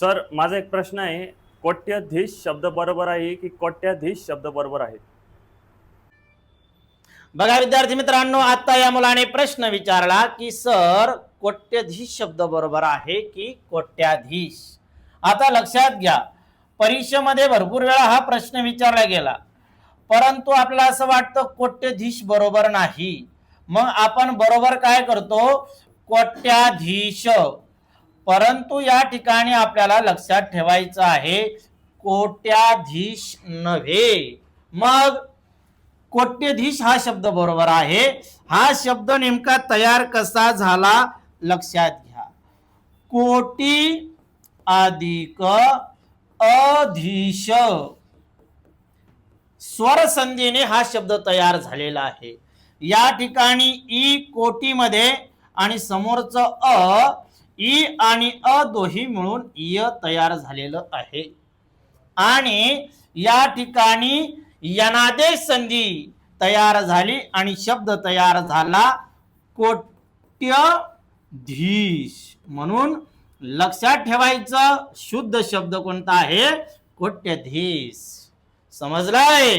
Sir माझा एक प्रश्न आहे. कोट्याधीश शब्द बरोबर आहे की कोट्याधीश शब्द बरोबर आहे? बघा विद्यार्थी मित्रांनो आता या मुलाने प्रश्न विचारला की सर कोट्याधीश शब्द बरोबर आहे की कोट्याधीश? आता लक्षात घ्या. परीक्षेमध्ये भरपूर वेळा हा प्रश्न विचारला गेला. परंतु आपल्याला असं वाटतं कोट्याधीश बरोबर नाही. मग आपण बरोबर काय करतो? कोट्याधीश. परंतु या ठिकाणी आपल्याला लक्षात ठेवायचं आहे कोट्याधीश नव्हे. मग कोट्यधीश हा शब्द बरोबर आहे. हा शब्द नेमका तयार कसा झाला? लक्षात घ्या. कोटी अधिक अधीश. स्वर संधीने हा शब्द तयार झालेला आहे. या ठिकाणी ई कोटीमध्ये आणि समोरचं अ ई आणि अ दोही मिळून य तयार झालेलं आहे. आणि या ठिकाणी यनादेश संधी तयार झाली आणि शब्द तयार झाला कोट्यधीश. म्हणून लक्षात ठेवायचं शुद्ध शब्द कोणता आहे? कोट्यधीश. समजलाय?